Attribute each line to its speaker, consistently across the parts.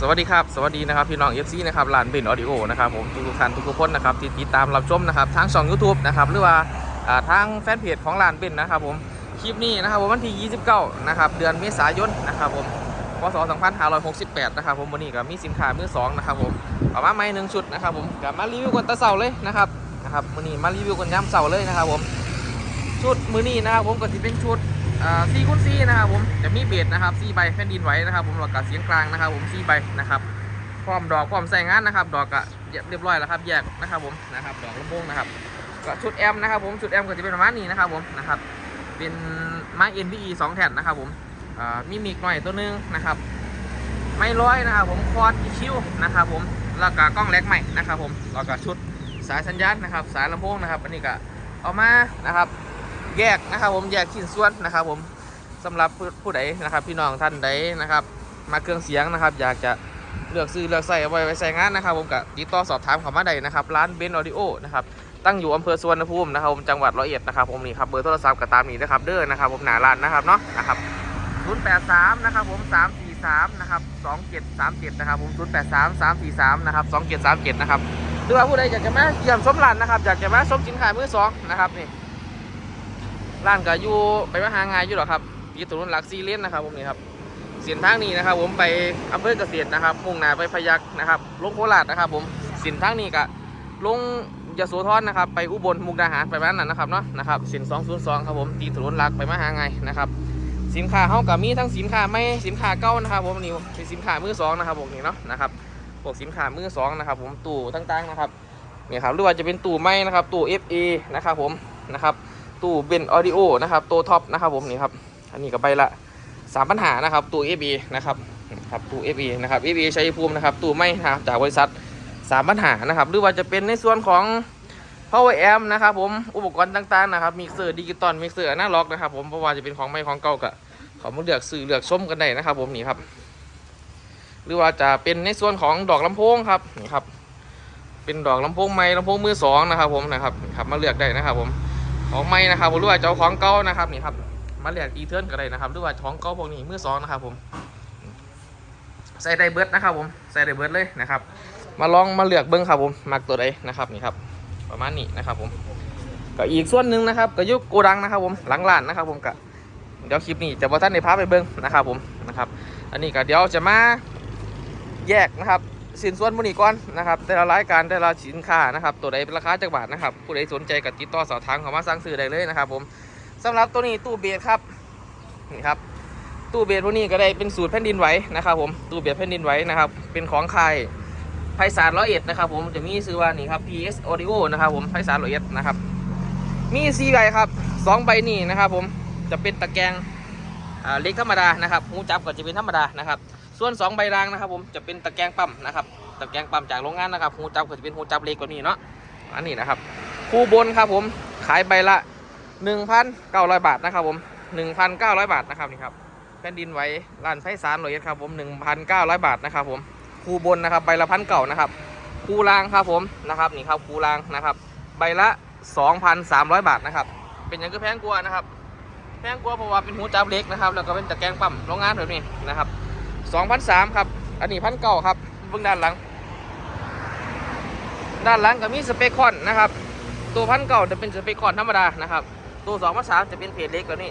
Speaker 1: สวัสดีครับ สวัสดีนะครับพี่น้องเอฟซีนะครับร้านเบนออดิโอนะครับผมทุกท่านทุกคนนะครับที่ติดตามรับชมนะครับทางช่อง YouTube นะครับหรือว่าทางแฟนเพจของร้านเบนนะครับผมคลิปนี้นะครับผมวันที่ 29 นะครับเดือนเมษายนนะครับผมพศ 2568 นะครับผมวันนี้ก็มีสินค้ามือสองนะครับผมเอามาใหม่หนึ่งชุดนะครับผมกับมารีวิวกันตะเสาเลยนะครับนะครับวันนี้มารีวิวกันย้ำเสาเลยนะครับผมชุดมือนี้นะครับผมก็จะเป็นชุด ซีคูณซีนะครับผมจะมีเบสนะครับซีใบแผ่นดินไหวนะครับ ผมหลอกกับเสียงกลางนะครับ ผมซีใบนะครับพร้อมดอกพร้อมใส่งานนะครับ ดอกก็เรียบร้อยแล้วครับแยกนะครับผมนะครับดอกลำโพงนะครับก็ชุดแอมนะครับผมชุดแอมก็จะเป็นประมาณนี้นะครับผมนะครับเป็นไม้ NPE 2แผ่นนะครับผมมีมิกหน่อยตัวหนึงนะครับไม่ร้อยนะครับผมคอร์ดอีคิวนะครับผมแล้วก็กล้องเล็กใหม่นะครับผมแล้วก็ชุดสายสัญญาณนะครับ สายลำโพงนะครับ อันนี้ก็เอามานะครับ แยกนะครับผมแยกชิ้นส่วนนะครับ ผมสำหรับผู้ใดนะครับ พี่น้องท่านใดนะครับ มาเครื่องเสียงนะครับ อยากจะเลือกซื้อเลือกใส่เอาไว้ไว้ใส่งานนะครับ ผมก็ติดต่อสอบถามเขามาได้นะครับร้านเบนออดิโอนะครับตั้งอยู่อำเภอสุวรรณภูมินะครับผมจังหวัดร้อยเอ็ดนะครับผมนี่ครับเบอร์โทรศัพท์ก็ตามนี้นะครับเด้อนะครับผมหนาร้านนะครับเนาะนะครับ083นะครับผม343นะครับ2737นะครับผม083 343นะครับ2737นะครับหรือว่าผู้ใดอยากจะมาเยี่ยมชมร้านนะครับอยากจะมาชมสินค้ามือสองนะครับนี่ ร้านก็อยู่ไปมาหางานอยู่หรอครับอยู่ถนนหลักซีเลนนะครับผมนี่ครับเส้นทางนี้นะครับ ผมไปอำเภอเกษตรนะครับ มุ่งหน้าไปพยัคฆ์นะครับลงโคราชนะครับ ผมเส้นทางนี้ก็ลงยโสธรนะครับ ไปอุบลมุกดาหารไปบ้านนั้นนะครับเนาะนะครับเส้น202ครับผมตีถนนหลักไปมาหางนนะครับสินค้าเฮากับมีทั้งสินค้าไม่สินค้าเก่านะครับผมนี่เป็นสินค้ามือสองนะครับผมนี่เนาะนะครับพวกสินค้ามือสองนะครับ ผมตู้ต่างๆนะครับนี่ครับหรือว่าจะเป็นตู้ไม้นะครับตู้ FA นะครับผมนะครับ ตู้เบนออดิโอนะครับตัวท็อปนะครับผมนี่ครับอันนี้ก็ใบละสามปัญหานะครับตู้ FB นะครับครับตู้ FB นะครับ FB ชัยภูมินะครับตู้ไม่นะครับจากบริษัทสามปัญหานะครับหรือว่าจะเป็นในส่วนของ power amp นะครับผมอุปกรณ์ต่างๆนะครับมิกเซอร์ดิจิตอลมิกเซอร์อนาล็อกนะครับผมเพราะว่าจะเป็นของไม่ของเก่าก็ขามาเลือกซื้อเลือกชมกันได้นะครับ ผมนี่ครับ หรือว่าจะเป็นในส่วนของดอกลำโพงครับนี่ครับเป็นดอกลำโพงไม้ลำโพงมือสองนะครับ ผมนะครับครับมาเลือกได้นะครับผม ของไม่นะครับหรือว่าเจ้าของเก่านะครับนี่ครับมาเรียกอีเทิร์นก็ได้นะครับหรือว่าของเก่าพวกนี้มือสองนะครับผมใส่ได้เบิร์ดนะครับผมใส่ได้เบิร์ดเลยนะครับ มาลองมาเลือกเบิ้งครับผมมักตัวใดนะครับนี่ครับ ประมาณนี้นะครับผมก็อีกส่วนหนึ่งนะครับก็ยุกโกดังนะครับผมหลังร้านนะครับผมก็เดี๋ยวคลิปนี้จะบอกท่านในพาไปเบิ้งนะครับผมนะครับ อันนี้ก็เดี๋ยวจะมาแยกนะครับ สินส่วนมูนีก่อนนะครับ แต่ละรายการแต่ละสินค้านะครับ ตัวใดเป็นราคาจักบาทนะครับ ผู้ใดสนใจก็ติดต่อสอบถามเขามาสั่งซื้อได้เลยนะครับ ผมสำหรับตัวนี้ตู้เบียดครับนี่ครับตู้เบียดพวกนี้ก็ได้เป็นสูตรแผ่นดินไหวนะครับ ผมตู้เบียดแผ่นดินไหวนะครับ เป็นของค่ายไพศาลร้อยเอ็ดนะครับผมจะมีชื่อว่านี่ครับ PS Audio นะครับผมไพศาลร้อยเอ็ดนะครับ มีสีใบครับสองใบนี่นะครับ ผมจะเป็นตะแกรงอ่าเล็กธรรมดานะครับหูจับก็จะเป็นธรรมดานะครับ ส่วน 2 ใบรางนะครับผมจะเป็นตะแกรงปั๊มนะครับตะแกรงปั๊มจากโรงงานนะครับหูจับก็จะเป็นหูจับเล็กกว่านี้เนาะอันนี้นะครับคู่บนครับผมขายใบละ 1,900 บาทนะครับผม 1,900 บาทนะครับนี่ครับแผ่นดินไว้ร้านไฟสารโรยครับผม 1,900 บาทนะครับผมคู่บนนะครับใบละพันเก่านะครับคู่รางครับผมนะครับนี่ครับคู่รางนะครับ ใบละ 2,300 บาทนะครับเป็นอย่างก็แพงกว่านะครับแพงกว่าเพราะว่าเป็นหูจับเล็กนะครับแล้วก็เป็นตะแกรงปั๊มโรงงานแบบนี้นะครับ 2,003ครับ อันนี้พันเก้าครับเบื้องด้านหลัง ด้านหลังก็มีสเปคคอนนะครับ ตัวพันเก้าจะเป็นสเปคคอนธรรมดานะครับ ตัวสองพันสามจะเป็นเพจเล็กกว่านี้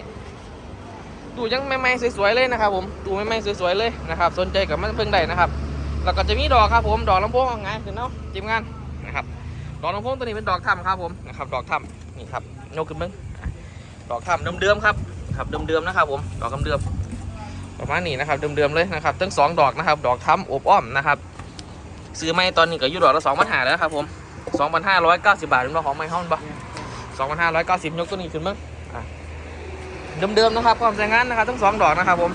Speaker 1: ตู้ยังใหม่ๆสวยๆเลยนะครับ ผมตู้ใหม่ๆสวยๆเลยนะครับ สนใจกับมันเพิ่งได้นะครับ แล้วก็จะมีดอกครับ ผม ดอกลำโพงเอาไงคือเนาะทีมงานนะครับ ดอกลำโพงตัวนี้เป็นดอกถ้ำครับผมนะครับ ดอกถ้ำนี่ครับโยกขึ้นมึงดอกถ้ำเดิมๆครับ ครับเดิมๆนะครับ ผม ดอกเดิมๆ ประมาณนี้นะครับเดิมๆเลยนะครับทั้งสองดอกนะครับ ดอกทำอบอ้อมนะครับ ซื้อไม้ตอนนี้ก็อยู่ดอกละสองพันห้าแล้วครับผมสองพันห้าร้อยเก้าสิบบาทเป็นของไม้ห้องปะสองพันห้าร้อยเก้าสิบยกตัวนี้ขึ้นมั้งเดิมๆนะครับความใช้งานนะครับทั้งสองดอกนะครับผม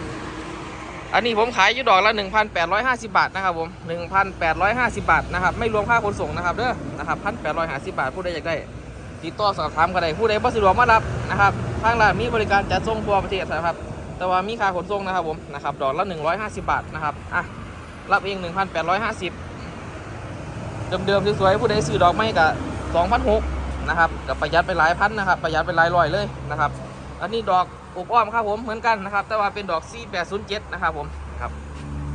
Speaker 1: อันนี้ผมขายอยู่ดอกละหนึ่งพันแปดร้อยห้าสิบบาทนะครับผมหนึ่งพันแปดร้อยห้าสิบบาทนะครับไม่รวมค่าขนส่งนะครับเด้อนะครับพันแปดร้อยห้าสิบบาทผู้ใดอยากได้ติดต่อสอบถามกันได้ผู้ใดบ่สะดวกมารับนะครับทางร้านมีบริการจัดส่งทั่วประเทศนะครับ แต่ว่ามีค่าขนส่งนะครับผมนะครับดอกละ150 บาทนะครับอะรับเอง 1,850 เดิมๆสวยๆผู้ใดซื้อดอกไม้กับ2,600นะครับกับประหยัดไปหลายพันนะครับประหยัดไปหลายร้อยเลยนะครับอันนี้ดอกอบอ้อมครับผมเหมือนกันนะครับ แต่ว่าเป็นดอก C807 นะครับผมครับ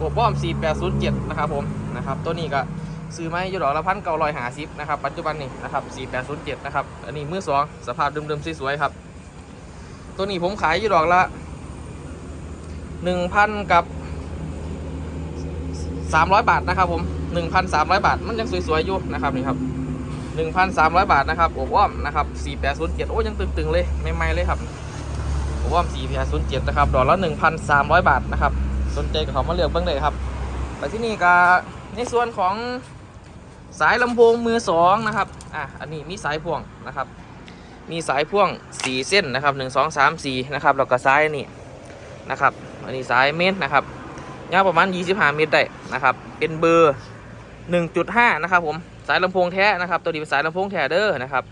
Speaker 1: อบอ้อม 4807 นะครับผมนะครับตัวนี้ก็ซื้อไมาอยู่ดอกละพันเก้าร้อยหาสิบนะครับปัจจุบันนี้นะครับ4807นะครับอันนี้มือสองสภาพเดิมๆสวยๆครับ ตัวนี้ผมขายอยู่ดอกละ 1,000 กับ 300 บาทนะครับ ผม 1,300 บาท มันยังสวยๆอยู่นะครับนี่ครับ1,300 บาทนะครับอบอ้อมนะครับ4807โอ้ยังตึงๆเลยใหม่ๆเลยครับอบอ้อม4807นะครับดอกละ1,300 บาทนะครับ สนใจกับเขามาเลือกเบ้างเลยครับไปที่นี่ก็ในส่วนของสายลำโพงมือสองนะครับอะอันนี้มีสายพ่วงนะครับ มีสายพ่วง 4 เส้นนะครับ 1 2 3 4นะครับแล้วก็สายนี่นะครับ อันนี้สายเมตรนะครับยาวประมาณ 25 เมตรได้นะครับ เป็นเบอร์ 1.5 นะครับผม สายลำโพงแท้นะครับ ตัวนี้เป็นสายลำโพงแท้เด้อนะครับ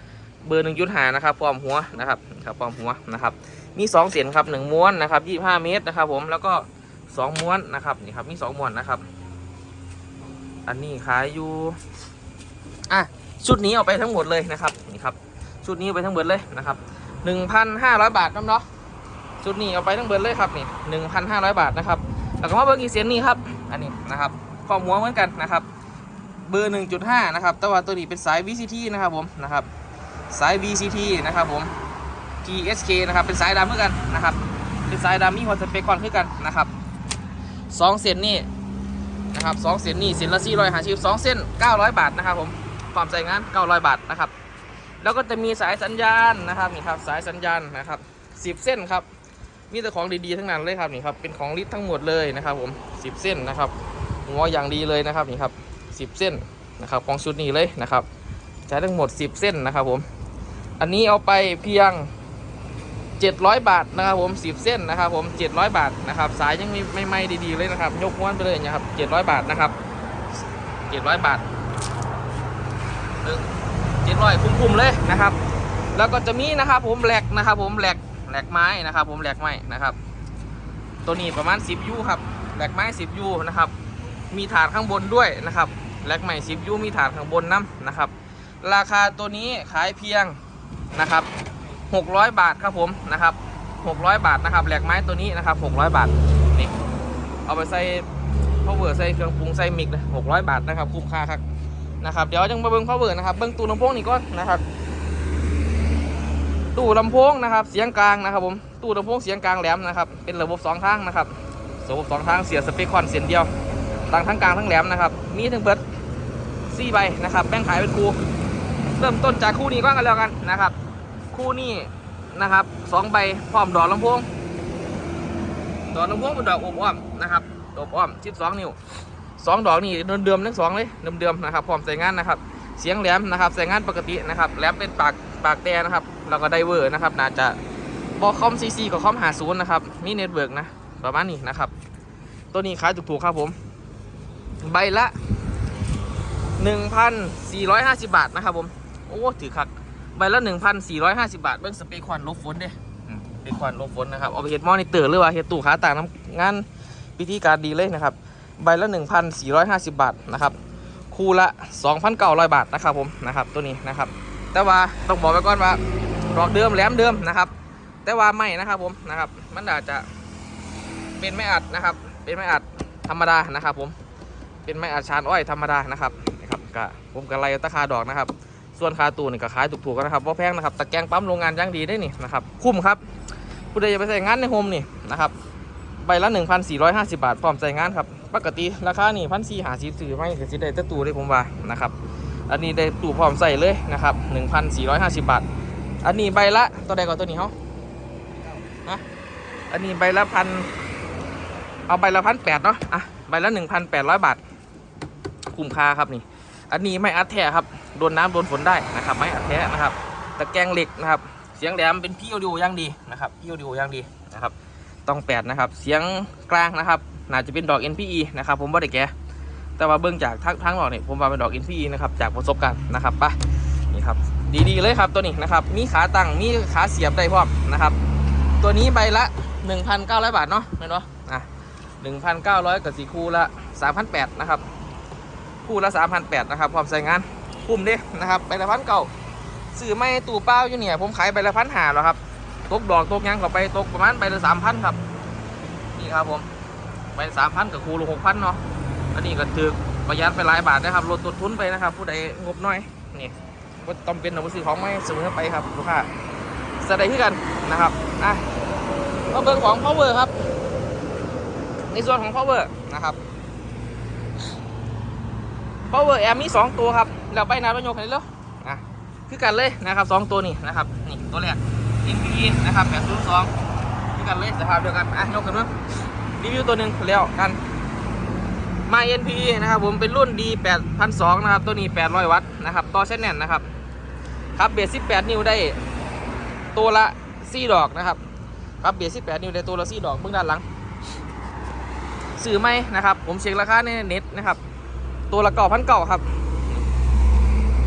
Speaker 1: เบอร์ 1.5 นะครับพร้อมหัวนะครับครับพร้อมหัวนะครับ มี 2 เสียงครับ 1 ม้วนนะครับ 25 เมตรนะครับผม แล้วก็ 2 ม้วนนะครับ นี่ครับ มี 2 ม้วนนะครับ อันนี้ขายอยู่ อะ ชุดนี้เอาไปทั้งหมดเลยนะครับ นี่ครับ ชุดนี้เอาไปทั้งหมดเลยนะครับ 1,500 บาทน้ำเนาะ ชุดนี้เอาไปทั้งเบิดเลยครับนี่1,500บาทนะครับแล้วก็มาเบอร์กี่เสียงนี่ครับอันนี้นะครับข้อหัวเหมือนกันนะครับเบอร์ 1.5 นะครับ แต่ว่าตัวนี้เป็นสาย VCT นะครับผม นะครับ สาย VCT นะครับผม TSK นะครับ เป็นสายดำเหมือนกันนะครับ เป็นสายดำมีหัวสเปคก่อนขึ้นกันนะครับสองเส้นนี่นะครับสองเส้นนี่เส้นละ400หาชิวสองเส้น 900 บาทนะครับผม ความใส่งาน 900 บาทนะครับ แล้วก็จะมีสายสัญญาณนะครับ นี่ครับ สายสัญญาณนะครับ 10 เส้นครับ มีแต่ของดีๆทั้งนั้นเลยครับนี่ครับเป็นของลิตทั้งหมดเลยนะครับผม10 เส้นนะครับหัวอย่างดีเลยนะครับนี่ครับ10 เส้นนะครับของชุดนี้เลยนะครับใช้ทั้งหมด 10 เส้นนะครับผมอันนี้เอาไปเพียง 700 บาทนะครับผม10 เส้นนะครับผม 700 บาทนะครับสายยังมีไม่ไม่ดีๆเลยนะครับ ยกม้วนไปเลยนะครับ700 บาทนะครับ700 บาทหนึ่ง700คุ้มๆเลยนะครับ แล้วก็จะมีนะครับผมแหลกนะครับผมแหลก แหลกไม้นะครับ ผมแหลกไม้นะครับ ตัวนี้ประมาณ 10 ยูครับแหลกไม้ 10 ยูนะครับ มีฐานข้างบนด้วยนะครับแหลกไม้ 10 ยูมีฐานข้างบนน้ำนะครับ ราคาตัวนี้ขายเพียงนะครับ 600 บาทครับผมนะครับ 600 บาทนะครับแหลกไม้ตัวนี้นะครับ 600 บาทนี่เอาไปใส่พาวเวอร์ใส่เครื่องปรุงใส่มิกนะ600 บาทนะครับคุ้มค่าครับนะครับเดี๋ยวจังมาเบิ้งพาวเวอร์นะครับเบิ้งตู้ลำโพงนี่ก่อนนะครับ ตู้ลำโพงนะครับ เสียงกลางนะครับผม ตู้ลำโพงเสียงกลางแหลมนะครับ เป็นระบบสองทางนะครับ ระบบสองทางเสียสเปคคอนเสียงเดียวต่างทั้งกลางทั้งแหลมนะครับ มีถึงเบิดสี่ใบนะครับ แบ่งขายเป็นคู่ เริ่มต้นจากคู่นี้ก่อนกันแล้วกันนะครับ คู่นี้นะครับสองใบพร้อมดอกลำโพง ดอกลำโพงเป็นดอกอบอ้อมนะครับอบอ้อม 12 นิ้วสองดอกนี่เดิมๆทั้งสองเลยเดิมๆนะครับ พร้อมใส่งานนะครับ เสียงแหลมนะครับ ใส่งานปกตินะครับ แหลมเป็นปาก ปากแต่นะครับ แล้วก็ไดเวอร์นะครับ น่าจะบอคอมซีซีกับคอมหาศูนย์นะครับ มีเน็ตเวิร์กนะ ประมาณนี้นะครับ ตัวนี้ขายถูกๆครับผม ใบละ 1,450 บาทนะครับผม โอ้ถือคัก ใบละ 1,450 บาท เบิ้งสเปคควันลบฝนเด้เป็นควันลบฝนนะครับ เอาไปเฮ็ดมอนิเตอร์หรือว่าเฮ็ดตู้ขาต่างน้ำงานพิธีการดีเลยนะครับ ใบละ 1,450 บาทนะครับ คู่ละ 2,900 บาทนะครับผมนะครับ ตัวนี้นะครับ แต่ว่าต้องบอกไว้ก่อนว่าดอกเดิมแหลมเดิมนะครับ แต่ว่าไม่นะครับผมนะครับ มันอาจจะเป็นไม่อัดนะครับ เป็นไม่อัดธรรมดานะครับ ผมเป็นไม่อัดชานอ้อยธรรมดานะครับนะครับก็ผมก็ไลตะคาดอกนะครับ ส่วนคาตูนี่ก็ขายถูกๆกันนะครับว่าแพงนะครับตะแกรงปั๊มโรงงานย่างดีได้นี่นะครับคุ้มครับผู้ใดจะไปใส่งานในโฮมนี่นะครับใบละ 1,450 บาทพร้อมใส่งานครับ ปกติราคานี่พันสี่หาสิซื้อไม่ก็สิได้ต่ตู้ได้ผมว่านะครับ อันนี้ได้ตู้พร้อมใส่เลยนะครับ 1,450 บาท อันนี้ใบละตัวใดก่อนตัวนี้เขาฮะอันนี้ใบละพันเอาใบละพันแปดเนาะอะใบละ1,800บาท คุ้มค่าครับนี่ อันนี้ไม่อัดแท้ครับ โดนน้ำโดนฝนได้นะครับ ไม่อัดแท้นะครับ ตะแกรงเหล็กนะครับ เสียงแหลมเป็นพี่ออดิโอย่างดีนะครับพี่ออดิโอย่างดีนะครับ ต้องแปดนะครับ เสียงกลางนะครับ น่าจะเป็นดอก NPE นะครับ ผมว่าได้แก แต่ว่าเบื้องจากทั้งทั้งหลอดเนี่ยผมว่าเป็นดอก NPE นะครับจากประสบการณ์นะครับไปะนี่ครับดีๆเลยครับตัวนี้นะครับมีขาตั้งมีขาเสียบได้พร้อมนะครับ ตัวนี้ใบละ 1,900 บาทเนาะเห็นปะอะ1,900กับสีคู่ละ3,800นะครับคู่ละ3,800นะครับพร้อมใส่งานคุ้มเด้นะครับใบละพันเก่าซื้อไม่ตู่เป้าอยู่เนี่ยผมขายใบละพันหาแล้วครับตกดอกตกยังเข้าไปตกประมาณใบละสามพันครับ นี่ครับผมไปสามพันกับครูละหกพันเนาะ อันนี้ก็ถือประหยัดไปหลายบาทนะครับลดต้นทุนไปนะครับ ผู้ใดงบน้อยนี่ก็ต้องเป็นหนังสือของไม่เสมอไปครับลูกค้าสไดที่กันนะครับอะก็เบอร์ของ power ครับ ในส่วนของ power นะครับ power แอมมีสองตัวครับแล้วไปนานประโยคไหนเลยอะคือกันเลยนะครับสองตัวนี้นะครับนี่ตัวแรก NPE นะครับ802คือกันเลยสภาพเดียวกันอะยกกันเนาะรีวิวตัวหนึ่งแล้วกัน มา NP นะครับผมเป็นรุ่น D 8002นะครับ ตัวนี้ 800 วัตต์นะครับต่อเส้นแน่นนะครับครับเบส18 นิ้วได้ตัวละ 4 ดอกนะครับครับเบส18 นิ้วได้ตัวละ 4 ดอกเบื้องด้านหลัง สื่อไหมนะครับ ผมเช็คราคาในเน็ตนะครับ ตัวละเก่าพันเก่าครับ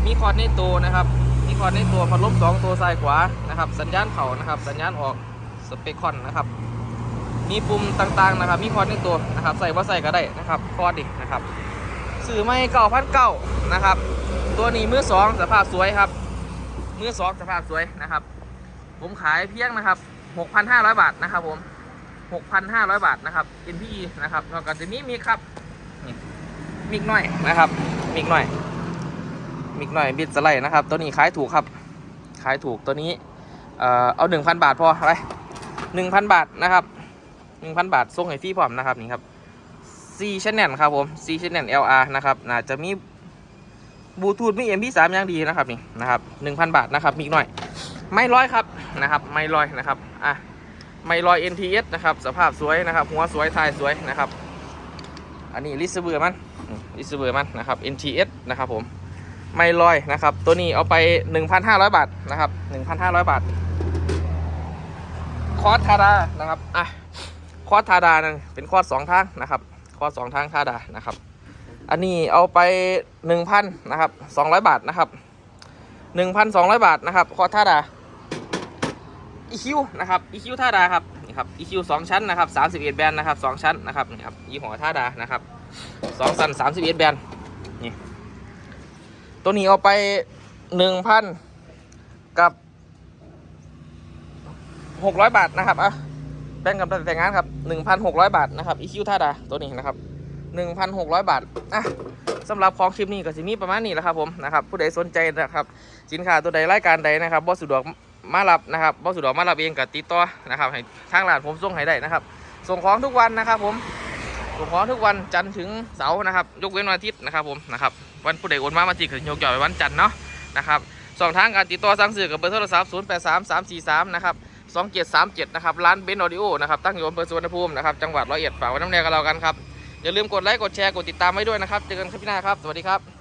Speaker 1: มีคอร์ดในตัวนะครับ มีคอร์ดในตัวพัดลมสองตัวซ้ายขวานะครับ สัญญาณเข่านะครับ สัญญาณออกสเปคคอนนะครับ มีปุ่มต่างๆนะครับ มีคอร์ดในตัวนะครับ ใส่ว่าใส่ก็ได้นะครับคอร์ดดินะครับสื่อไม่เก่าพันเก่านะครับ ตัวนี้มือสองสภาพสวยครับมือสองสภาพสวยนะครับ ผมขายเพียงนะครับ 6,500 บาทนะครับผม 6,500 บาทนะครับ NPE นะครับแล้วก็จะมีมีครับนี่มิกหน่อยนะครับมิกหน่อยมิกหน่อยบิดสไลด์นะครับ ตัวนี้ขายถูกครับ ขายถูกตัวนี้ เอ่อเอา 1,000 บาทพอไร1,000 บาทนะครับ 1,000บาทส่งให้ฟรีพร้อมนะครับนี่ครับ C channel ครับผม C channel LR นะครับน่าจะมีบลูทูธมี MP3 อย่างดีนะครับนี่นะครับ1,000บาทนะครับมิกหน่อย ไม่ร้อยครับนะครับไม่ร้อยนะครับอะไม่ร้อย NTS นะครับสภาพสวยนะครับหัวสวยท้ายสวยนะครับ อันนี้ลิสเบอร์มันลิสเบอร์มันนะครับ NTS นะครับผมไม่ร้อยนะครับ ตัวนี้เอาไป 1,500 บาทนะครับ 1,500 บาท คอร์สทาดานะครับ อะ คอร์สทาดานะเป็นคอร์สสองทางนะครับคอร์สสองทางทาดานะครับ อันนี้เอาไป1,000นะครับ200บาทนะครับ1,200บาทนะครับ คอร์สทาดา EQ นะครับ EQ ท่าดาครับนี่ครับ EQ สองชั้นนะครับ31แบนนะครับสองชั้นนะครับนี่ครับยี่ห้อท่าดานะครับสองสัน31แบนนี่ตัวนี้เอาไป1,000กับ600บาทนะครับอะ แบ่งกันไปแต่งงานครับ 1,600 บาทนะครับ EQ ท่าดาตัวนี้นะครับ 1,600 บาทอะสำหรับของคลิปนี้ก็จะมีประมาณนี้แหละครับผมนะครับผู้ใดสนใจนะครับสินค้าตัวใดรายการใดนะครับบ่สสะดวกมารับนะครับบ่สสะดวกมารับเองกับติดต่อนะครับให้ทางร้านผมส่งให้ได้นะครับ ส่งของทุกวันนะครับผมส่งของทุกวันจันทร์ถึงเสาร์นะครับ ยกเว้นวันอาทิตย์นะครับผมนะครับวันผู้ใดโอนมามาทีก็ยกยอดไปวันจันทร์เนาะนะครับสองทางการติดต่อสั่งซื้อกับเบอร์โทรศัพท์ 0 8 3 3 4 3 นะครับ 2737 นะครับ ร้านเบนออดิโอนะครับ ตั้งอยู่อำเภอสุวรรณภูมินะครับ จังหวัดร้อยเอ็ดฝากไว้น้ำแดงกับเรากันครับ อย่าลืมกดไลค์ กดแชร์ กดติดตามไว้ด้วยนะครับ เจอกันคลิปหน้าครับ สวัสดีครับ